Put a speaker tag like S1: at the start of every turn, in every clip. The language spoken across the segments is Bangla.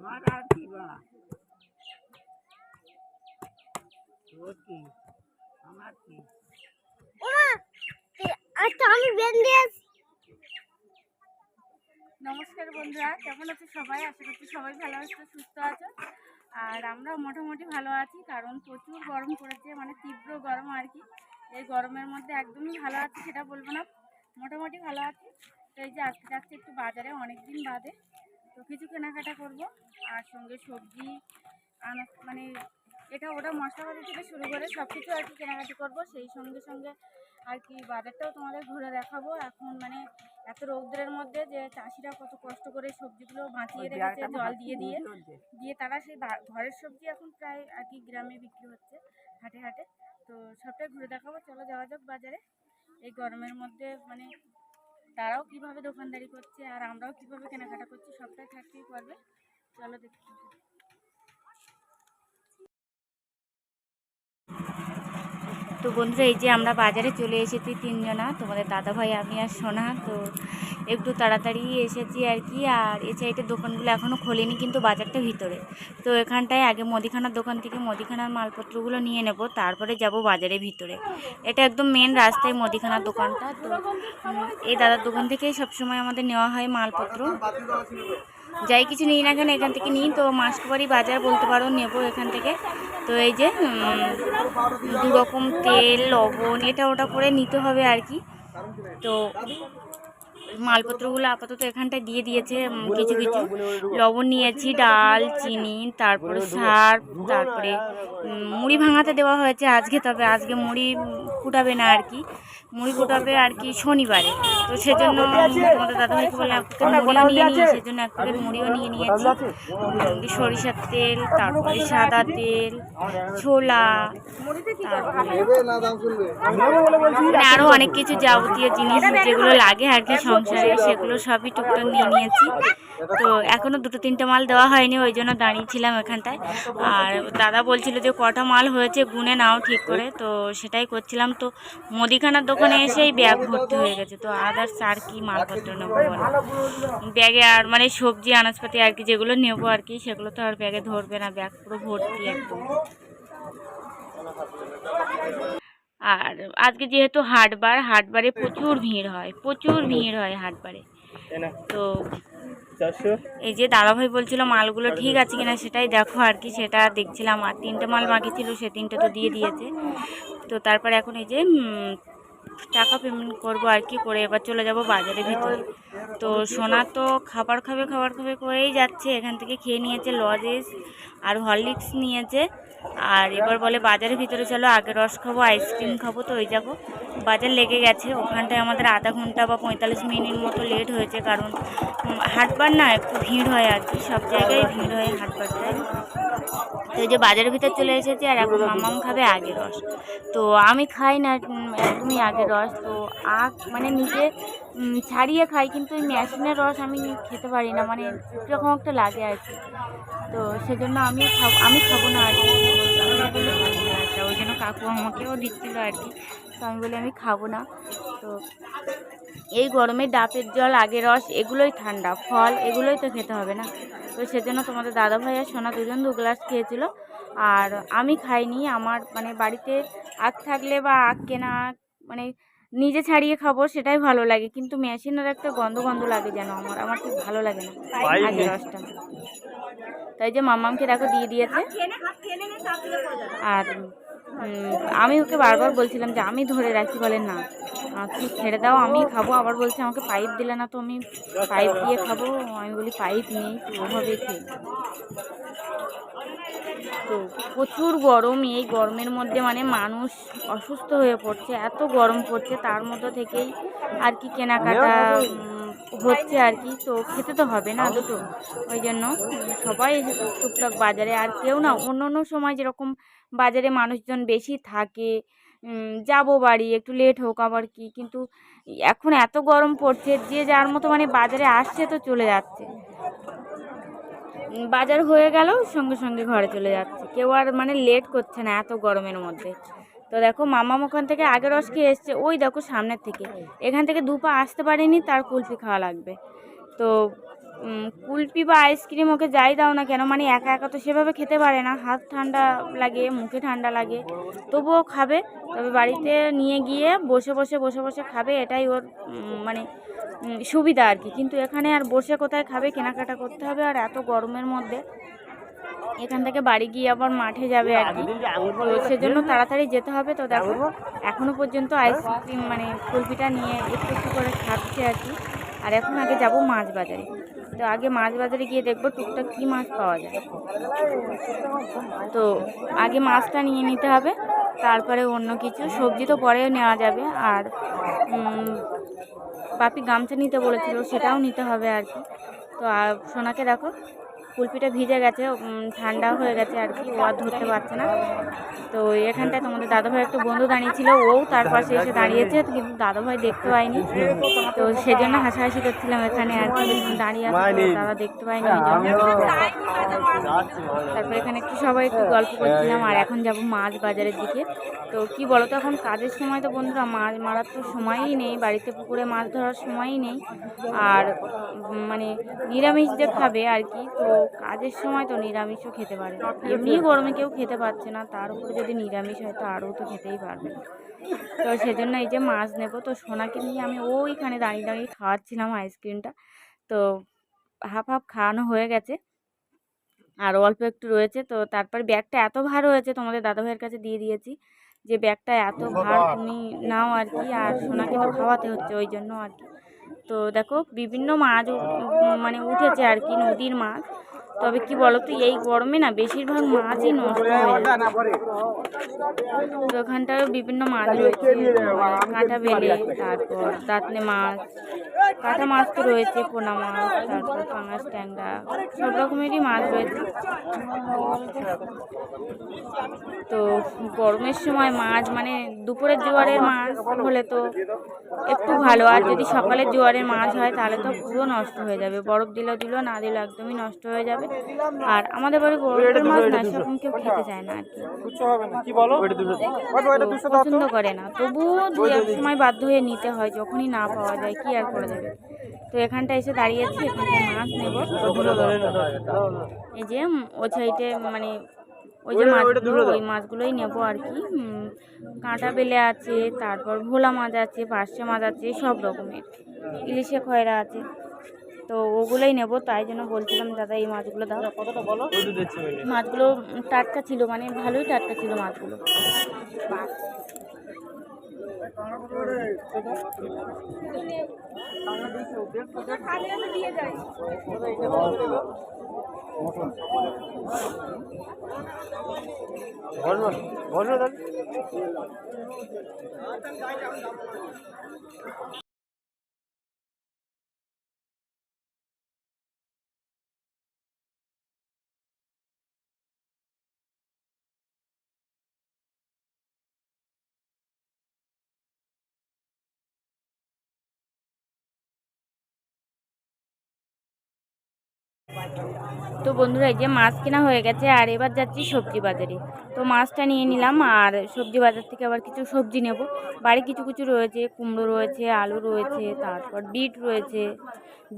S1: আমার আর কি বাড়া তোর কি? আমার কি
S2: আচ্ছা আমি বেঁধে
S3: নমস্কার বন্ধুরা কেমন আছো সবাই? আশা করছি সবাই ভালো আছো সুস্থ আছো। আর আমরা মোটামুটি ভালো আছি কারণ প্রচুর গরম পড়েছে মানে তীব্র গরম আর কি। এই গরমের মধ্যে একদমই ভালো আছি সেটা বলব না। মোটামুটি ভালো আছি। তো এই যে আজকে যাচ্ছি একটু বাজারে অনেক দিন বাদে। তো কিছু কেনাকাটা করব। আর সঙ্গে সবজি আনা মানে এটা ওটা মশলাপাতি থেকে শুরু করে সব কিছু আর কি কেনাকাটি করব। সেই সঙ্গে সঙ্গে আর কি বাজারটাও তোমাদের ঘুরে দেখাবো। এখন মানে এত রৌদ্রের মধ্যে যে চাষিরা কত কষ্ট করে সবজিগুলো বাঁচিয়ে রেখেছে জল দিয়ে দিয়ে। দিয়ে তারা সেই ঘরের সবজি এখন প্রায় আর কি গ্রামে বিক্রি হচ্ছে হাটে হাটে। তো সবটাই ঘুরে দেখাবো। চলো যাওয়া যাক বাজারে। এই গরমের মধ্যে মানে তারাও কীভাবে দোকানদারি করছে আর আমরাও কীভাবে কেনাকাটা করছি সবটাই থাকতেই পারবে। চলো দেখতে তো বন্ধুরা, এই যে আমরা বাজারে চলে এসেছি তিনজনা, তোমাদের দাদা ভাই আমি আর সোনা, তো একটু তাড়াতাড়ি এসেছি আর কি, আর এই সাইডের দোকানগুলো এখনও খোলেনি কিন্তু বাজারটা ভিতরে। তো এখানটায় আগে মুদিখানার দোকান থেকে মুদিখানার মালপত্রগুলো নিয়ে নেব, তারপরে যাব বাজারের ভিতরে। এটা একদম মেন রাস্তায় মুদিখানার দোকানটা, তো এই দাদার দোকান থেকেই সবসময় আমাদের নেওয়া হয় মালপত্র। যাই কিছু নিই না কেন, এখান থেকে নিই তো মাসকবাড়ি বাজার বলতে পারো, নেব এখান থেকে। তো এই যে দুরকম তেল, লবণ, এটা ওটা করে নিতে হবে আর কি। তো মালপত্রগুলো আপাতত এখানটায় দিয়ে দিয়েছে কিছু কিছু। লবণ নিয়েছি ডাল চিনি তারপরে সার তারপরে মুড়ি ভাঙাতে দেওয়া হয়েছে আজকে তবে আজকে মুড়ি ফুটাবে না আর কি। মুড়ি ফুটাবে আর কি শনিবারে। তো সেজন্য তোমাদের দাদাভাইকে এক মুড়িও নিয়ে নিই সেজন্য এক প্যাকেট মুড়িও নিয়ে নিয়েছি। সরিষার তেল তারপরে সাদা তেল ছোলা তারপরে মানে আরও অনেক কিছু যাবতীয় জিনিস যেগুলো লাগে আর কি সংসারে সেগুলো সবই টুকটাক নিয়ে নিয়েছি। তো এখনও দুটো তিনটে মাল দেওয়া হয়নি, ওই জন্য দাঁড়িয়েছিলাম এখানটায়। আর দাদা বলছিল যে কটা মাল হয়েছে, গুনে নাও ঠিক করে। তো সেটাই করছিলাম। তো মুদিখানার দোকানে এসেই ব্যাগ ভর্তি হয়ে গেছে। তো আদার্স আর কি মালপত্র নেব ব্যাগে আর মানে সবজি, আনাজপাতি আর কি যেগুলো নেব আর কি, সেগুলো তো আর ব্যাগে ধরবে না। ব্যাগ পুরো ভর্তি একদম। আর আজকে যেহেতু হাটবার হাটবারে প্রচুর ভিড় হয় প্রচুর ভিড় হয় হাটবারে। তো এই যে দাদাভাই বলছিল মালগুলো ঠিক আছে কিনা সেটাই দেখো আর কি সেটা দেখছিলাম আর তিনটে মাল বাকি ছিল সে তিনটে তো দিয়ে দিয়েছে। তো তারপর এখন এই যে টাকা পেমেন্ট করব আর কি করে এবার চলে যাব বাজারের ভিতরে। তো সোনা তো খাবার খাবে খাবার খাবে করেই যাচ্ছে এখান থেকে খেয়ে নিয়েছে লজেস আর হরলিক্স নিয়েছে। আর এবার বলে বাজারের ভিতরে চলো আগে রস খাব আইসক্রিম খাব তো ওই যাব। বাজার লেগে গেছে। ওখানটায় আমাদের আধা ঘণ্টা বা পঁয়তাল্লিশ মিনিট মতো লেট হয়েছে কারণ হাটবার না একটু ভিড় হয় আর কি, সব জায়গায় ভিড় হয় হাটবারটায়। তো যে বাজারের ভিতর চলে এসেছি আর এখন মামাম খাবে আগে রস। তো আমি খাই না একদমই আগে রস। তো আখ মানে নিজে ছাড়িয়ে খাই, কিন্তু ওই মেশিনের রস আমি খেতে পারি না মানে কীরকম একটা লাগে আর কি। তো সেজন্য আমি খাব আমি খাব না আর কি। আচ্ছা ওই জন্য কাকু আমাকেও দিচ্ছিল আর কি। তো আমি বলি আমি খাব না। তো এই গরমে ডাবের জল আগে রস, এগুলোই ঠান্ডা। ফল, এগুলোই তো খেতে হবে না। তো সেজন্য তোমাদের দাদা ভাই আর সোনা দুজন দু গ্লাস খেয়েছিল। আর আমি খাইনি। আমার মানে বাড়িতে আখ থাকলে বা আখ কেনা মানে নিজে ছাড়িয়ে খাব সেটাই ভালো লাগে। কিন্তু মেশিনের একটা গন্ধ গন্ধ লাগে যেন আমার আমার ঠিক ভালো লাগে না। আগে রসটা। তাই যে মামামকে দেখো দিয়ে দিয়েছে। আর আমি ওকে বারবার বলছিলাম যে আমি ধরে রাখি বলে না। তুমি ছেড়ে দাও আমি খাব। আবার বলছে, আমাকে পাইপ দিলে না তো আমি পাইপ দিয়ে খাব? আমি বলি পাইপ নেই, তো ওভাবেই খেয়ে তো প্রচুর গরম, এই গরমের মধ্যে মানে মানুষ অসুস্থ হয়ে পড়ছে, এত গরম পড়ছে, তার মধ্যে থেকেই আর কি কেনাকাটা হচ্ছে আর কি। তো খেতে তো হবে না দুটো, ওই জন্য সবাই টুকটাক বাজারে, আর কেউ না অন্য অন্য সময় যেরকম বাজারে মানুষজন বেশি থাকে যাব বাড়ি, একটু লেট হোক আবার কি, কিন্তু এখন এত গরম পড়ছে, যে যার মতো মানে বাজারে আসছে তো চলে যাচ্ছে। বাজার হয়ে গেল সঙ্গে সঙ্গে ঘরে চলে যাচ্ছে, কেউ আর মানে লেট করছে না এত গরমের মধ্যে। তো দেখো, মামাম ওখান থেকে আগে রস খেয়ে এসছে, ওই দেখো সামনের থেকে, এখান থেকে দু পা আসতে পারিনি, তার কুলফি খাওয়া লাগবে। তো কুলপি বা আইসক্রিম ওকে যাই দাও না কেন? মানে একা একা তো সেভাবে খেতে পারে না। হাত ঠান্ডা লাগে, মুখে ঠান্ডা লাগে। তবুও খাবে। তবে বাড়িতে নিয়ে গিয়ে বসে বসে বসে বসে খাবে। এটাই ওর মানে সুবিধা আর কি। কিন্তু এখানে আর বসে কোথায় খাবে? কেনাকাটা করতে হবে আর এত গরমের মধ্যে। এখান থেকে বাড়ি গিয়ে আবার মাঠে যাবে আর কি। তো সেজন্য তাড়াতাড়ি যেতে হবে। তো দেখো এখনও পর্যন্ত আইসক্রিম মানে কুলপিটা নিয়ে একটু একটু করে খাচ্ছে আর কি। আর এখন আগে যাব মাছ বাজারে। তো আগে মাছ বাজারে গিয়ে দেখব টুকটাক কী মাছ পাওয়া যায়। তো আগে মাছটা নিয়ে নিতে হবে, তারপরে অন্য কিছু। সবজি তো পরে নেওয়া যাবে। আর পাপি গামছা নিতে বলেছিল, সেটাও নিতে হবে আর কি। তো সোনাকে দেখো কুলপিটা ভিজে গেছে ঠান্ডা হয়ে গেছে আর কি ও আর ধরতে পারছে না। তো এখানটায় তোমাদের দাদাভাই একটা বন্ধু দাঁড়িয়েছিল ও তার পাশে এসে দাঁড়িয়েছে কিন্তু দাদাভাই দেখতে পাইনি তো সেজন্য হাসাহাসি করছিলাম এখানে আর কি দাঁড়িয়ে আছে দাদা দেখতে ওই তারপর এখানে একটু সবাই একটু গল্প করছিলাম আর এখন যাব মাছ বাজারের দিকে। তো কি বলো তো এখন কাজের সময় তো বন্ধুরা মাছ মারার তো সময়ই নেই বাড়িতে পুকুরে মাছ ধরার সময়ই নেই। আর মানে নিরামিষ যে খাবে আর কি তো কাজের সময় তো নিরামিষও খেতে পারে এমনি গরমে কেউ খেতে পারছে না তার উপরে যদি নিরামিষ হয় তো আরও তো খেতেই পারবে না। তো সেজন্য এই যে মাছ নেব তো সোনাকে নিয়ে আমি ওইখানে দাঁড়িয়ে দাঁড়িয়ে খাওয়াচ্ছিলাম আইসক্রিমটা। তো হাফ হাফ খাওয়ানো হয়ে গেছে আর অল্প একটু রয়েছে। তো তারপর ব্যাগটা এত ভার হয়েছে তোমাদের দাদাভাইয়ের কাছে দিয়ে দিয়েছি যে ব্যাগটা এত ভার তুমি নাও আর কি আর সোনাকে তো খাওয়াতে হচ্ছে ওই জন্য আর কি। তো দেখো বিভিন্ন মাছ মানে উঠেছে আর কি নদীর মাছ। তবে কি বলো তো এই গরমে না বেশিরভাগ মাছই নষ্ট হয়ে যায়। ওখানটায় বিভিন্ন মাছ রয়েছে, কাঁটা বেলে, তারপর দাঁতনে মাছ, কাঁটা মাছ তো রয়েছে, পোনা মাছ, তারপর পাঙাশ ট্যাংরা, সব রকমেরই মাছ রয়েছে। তো গরমের সময় মাছ মানে দুপুরের জোয়ারের মাছ হলে তো একটু ভালো, আর যদি সকালের জোয়ারের মাছ হয় তাহলে তো পুরো নষ্ট হয়ে যাবে। বরফ দিলেও দিল, না দিলেও একদমই নষ্ট হয়ে যাবে। আর আমাদের বাড়ি বরফের মাছ না সেরকম কেউ খেতে চায় না আর কি।
S2: কি
S3: পছন্দ করে না। তবুও দু এক সময় বাধ্য হয়ে নিতে হয় যখনই না পাওয়া যায় কি আর করা যাবে? তো এখানটা এসে দাঁড়িয়েছি এখানটায় মাছ নেব। এই যে ওই সাইডে মানে ওই যে মাছগুলো ওই মাছগুলোই নেব আর কি কাঁটা বেলে আছে তারপর ভোলা মাছ আছে পার্শে মাছ আছে সব রকমের। ইলিশে খয়রা আছে। তো ওগুলোই নেব, তাই জন্য বলছিলাম, দাদা, এই মাছগুলো দাও। মাছগুলো টাটকা ছিল মানে ভালোই টাটকা ছিল মাছগুলো। তো বন্ধুরা, এই যে মাছ কেনা হয়ে গেছে, আর এবার যাচ্ছি সবজি বাজারে। তো মাছটা নিয়ে নিলাম, আর সবজি বাজার থেকে আবার কিছু সবজি নেব। বাড়ি কিছু কিছু রয়েছে, কুমড়ো রয়েছে, আলু রয়েছে, তারপর বিট রয়েছে,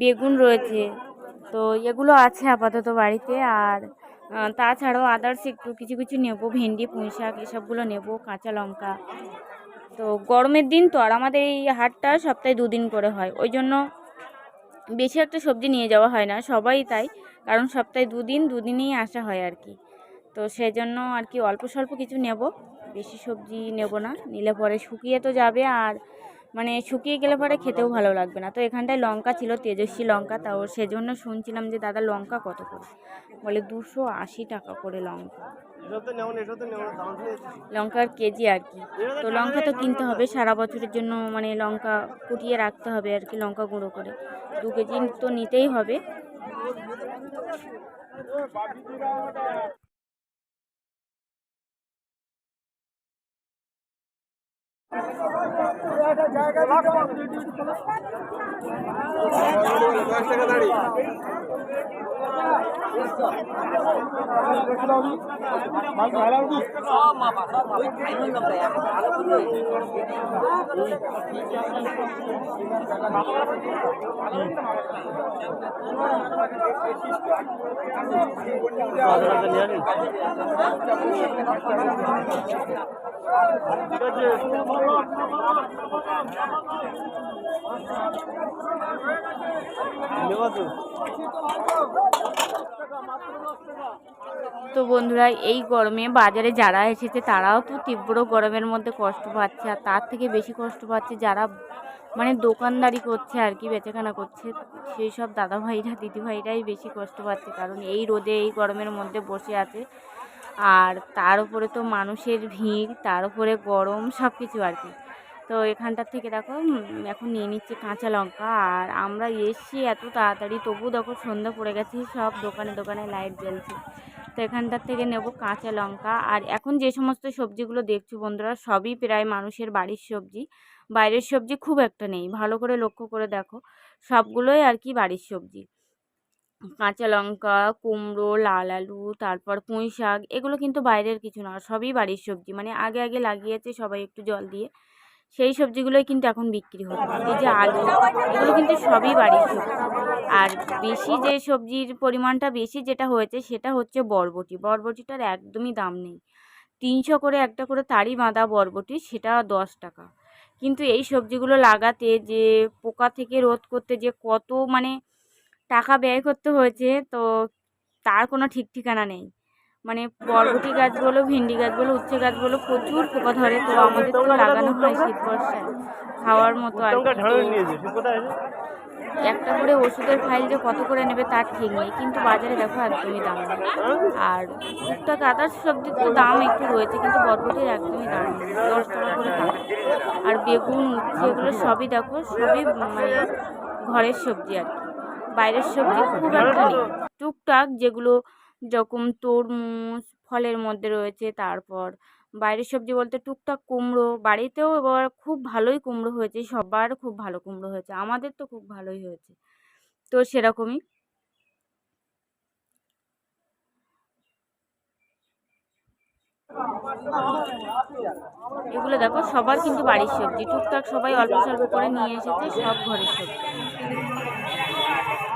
S3: বেগুন রয়েছে। তো এগুলো আছে আপাতত বাড়িতে, আর তাছাড়াও আদার্স একটু কিছু কিছু নেব, ভেন্ডি, পুঁই শাক, এসবগুলো নেব, কাঁচা লঙ্কা। তো গরমের দিন তো, আর আমাদের এই হাটটা সপ্তাহে দুদিন করে হয়, ওই জন্য বেশি একটা সবজি নিয়ে যাওয়া হয় না, সবাই তাই। কারণ সপ্তাহে দুদিন, দুদিনেই আসা হয় আর কি। তো সেই জন্য আর কি অল্প স্বল্প কিছু নেব। বেশি সবজি নেব না, নিলে পরে শুকিয়ে তো যাবে আর মানে শুকিয়ে গেলে পরে খেতেও ভালো লাগবে না। তো এখানটায় লঙ্কা ছিল, তেজস্বী লঙ্কা, তাও সেজন্য শুনছিলাম যে দাদা লঙ্কা কত করে? বলে দুশো আশি টাকা করে লঙ্কা। লঙ্কার কেজি আর কি। তো লঙ্কা তো কিনতে হবে সারা বছরের জন্য মানে লঙ্কা কুটিয়ে রাখতে হবে আর কি লঙ্কা গুঁড়ো করে। দু কেজি তো নিতেই হবে। নিয়ে তো বন্ধুরা, এই গরমে বাজারে যারা এসেছে, তারাও তো তীব্র গরমের মধ্যে কষ্ট পাচ্ছে, আর তার থেকে বেশি কষ্ট পাচ্ছে যারা মানে দোকানদারি করছে আর কি, বেচাকেনা করছে, সেই সব দাদাভাইরা, দিদিভাইরাই বেশি কষ্ট পাচ্ছে, কারণ এই রোদে, এই গরমের মধ্যে বসে আছে। আর তার উপরে তো মানুষের ভিড়, তার উপরে গরম সব কিছু আর কি। তো এখানটার থেকে দেখো এখন নিয়ে নিচ্ছে কাঁচা লঙ্কা। আর আমরা এসছি এত তাড়াতাড়ি তবু দেখো সন্ধ্যা পড়ে গেছে, সব দোকানে দোকানে লাইট জ্বলছে। তো এখানটার থেকে নেব কাঁচা লঙ্কা। আর এখন যে সমস্ত সবজিগুলো দেখছ বন্ধুরা, সবই প্রায় মানুষের বাড়ির সবজি। বাইরের সবজি খুব একটা নেই, ভালো করে লক্ষ্য করে দেখো। সবগুলোই আর কি বাড়ির সবজি। কাঁচা লঙ্কা, কুমড়ো, লাল আলু, তারপর পুঁই শাক, এগুলো কিন্তু বাইরের কিছু না, সবই বাড়ির সবজি। মানে আগে আগে লাগিয়েছে সবাই একটু জল দিয়ে। সেই সবজিগুলোই কিন্তু এখন বিক্রি হচ্ছে। এই যে আলু, এগুলো কিন্তু সবই বাড়ির সবজি। আর বেশি যে সবজির পরিমাণটা, বেশি যেটা হয়েছে, সেটা হচ্ছে বরবটি। বরবটিটার একদমই দাম নেই। তিনশো করে একটা করে তারই বাঁধা বরবটি, সেটা দশ টাকা। কিন্তু এই সবজিগুলো লাগাতে, যে পোকা থেকে রোধ করতে, যে কত মানে টাকা ব্যয় করতে হয়েছে তো তার কোনো ঠিক ঠিকানা নেই। মানে বরবটি গাছ বলো ভেন্ডি গাছ বলো উচ্ছে গাছ বলো প্রচুর পোকা ধরে তো আমাদের তো লাগানো হয় শীত বর্ষায়। খাওয়ার মতো আর। একটা করে ওষুধের ফাইল যে কত করে নেবে তার ঠিক নেই কিন্তু বাজারে দেখো একদমই দাম নেই। আর টুকটাক আদার্স সবজির তো দাম একটু রয়েছে কিন্তু বরবটির একদমই দাম নেই দশ টাকা করে দাম। আর বেগুন উচ্ছে এগুলো সবই দেখো সবই মানে ঘরের সবজি আর কি। বাইরের সবজি খুব একটা নেই টুকটাক যেগুলো যখন তরমুজ ফলের মধ্যে রয়েছে তারপর বাইরের সবজি বলতে টুকটাক কুমড়ো বাড়িতেও এবার খুব ভালোই কুমড়ো হয়েছে সবার খুব ভালো কুমড়ো হয়েছে আমাদের তো খুব ভালোই হয়েছে। তো সেরকমই। এগুলো দেখো সবার কিন্তু বাড়ির সবজি টুকটাক সবাই অল্প স্বল্প করে নিয়ে এসেছে সব ঘরের সবজি।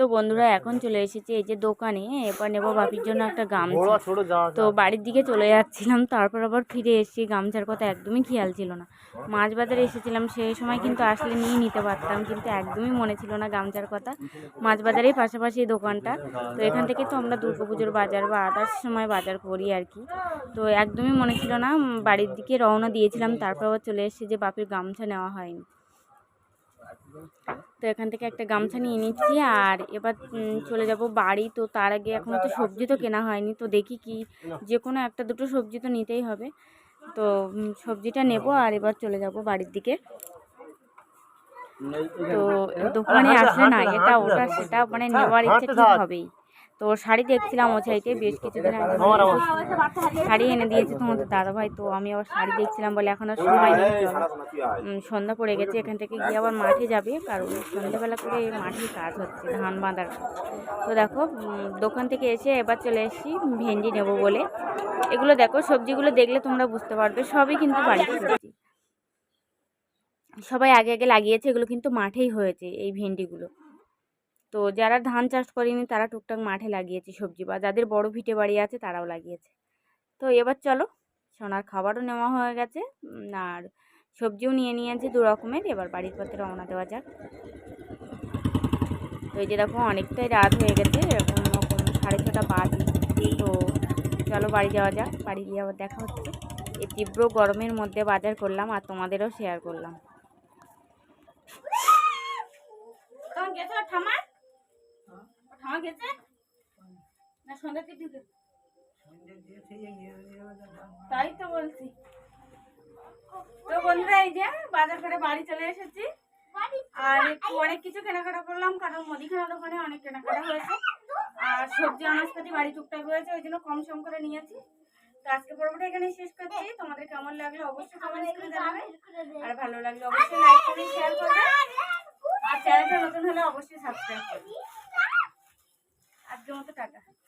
S3: তো বন্ধুরা এখন চলে এসেছি এই যে দোকানে এবার নেব বাপির জন্য একটা গামছা। তো বাড়ির দিকে চলে যাচ্ছিলাম তারপর আবার ফিরে এসেছি গামছার কথা একদমই খেয়াল ছিল না। মাছ বাজারে এসেছিলাম সেই সময় কিন্তু আসলে নিয়ে নিতে পারতাম কিন্তু একদমই মনে ছিল না গামছার কথা। মাছ বাজারেই পাশাপাশি এই দোকানটা তো এখান থেকে তো আমরা দুর্গাপুজোর বাজার বা আদার্স সময় বাজার করি আর কি। তো একদমই মনে ছিল না বাড়ির দিকে রওনা দিয়েছিলাম তারপর আবার চলে এসেছি যে বাপির গামছা নেওয়া হয়নি। তো এখান থেকে একটা গামছা নিয়ে নিচ্ছি আর এবার চলে যাব বাড়ি। তো তার আগে এখনও তো সবজি তো কেনা হয়নি তো দেখি কি যে কোনো একটা দুটো সবজি তো নিতেই হবে। তো সবজিটা নেব আর এবার চলে যাব বাড়ির দিকে। তো দোকানে আসলে না এটা ওটা সেটা মানে নেওয়ার ইচ্ছে ঠিক হবেই। তো শাড়ি দেখছিলাম ও চাইতে বেশ কিছুদিন আগে। শাড়ি এনে দিয়েছে তোমাদের দাদা ভাই তো আমি আবার শাড়ি দেখছিলাম বলে এখন আর সময় নেই। সন্ধ্যা পড়ে গেছে, এখান থেকে গিয়ে আবার মাঠে যাবে, কারণ সন্ধ্যাবেলা করে মাঠে কাজ হচ্ছে, ধান বাঁধার তো দেখো দোকান থেকে এসে এবার চলে এসেছি, ভেন্ডি নেব বলে। এগুলো দেখো, সবজিগুলো দেখলে তোমরা বুঝতে পারবে, সবই কিন্তু সবজি। সবাই আগে আগে লাগিয়েছে, এগুলো কিন্তু মাঠেই হয়েছে, এই ভেন্ডিগুলো। তো যারা ধান চাষ করেনি তারা টুকটাক মাঠে লাগিয়েছে সবজি বা যাদের বড় ভিটে বাড়ি আছে তারাও লাগিয়েছে। তো এবার চলো সোনার খাবারও নেওয়া হয়ে গেছে আর সবজিও নিয়ে নিয়েছে দু রকমের, এবার বাড়ির পথে রওনা দেওয়া যাক। তো এই যে দেখো অনেকটাই রাত হয়ে গেছে এরকম রকম সাড়ে ছটা বাজে, তো চলো বাড়ি যাওয়া যাক, বাড়ি গিয়ে আবার দেখা হচ্ছে। এই তীব্র গরমের মধ্যে বাজার করলাম আর তোমাদেরও শেয়ার করলাম। গেছে? না সন্ধ্যাতে ঢুকে
S1: সন্ধ্যে দিয়ে সেই হয়ে যাবে।
S3: তাই তো বলছি। তো বন্ধুরা এই যে বাজার করে বাড়ি চলে এসেছি। আর একটু অনেক কিছু কেনাকাটা করলাম কারণ মুদিখানা দোকানে অনেক কেনাকাটা হয়েছে। আর সবজি আনাজপাতি বাড়ি টুকটাক রয়েছে ওই জন্য কম সম করে নিয়েছি। তো আজকে পর্বটা এখানে শেষ করছি। তোমাদের কেমন লাগল অবশ্যই কমেন্ট করে জানাবে। আর ভালো লাগলে অবশ্যই লাইক করে শেয়ার করবে। আর চ্যানেলটা নতুন হলে অবশ্যই সাবস্ক্রাইব করবে। আজকের মতো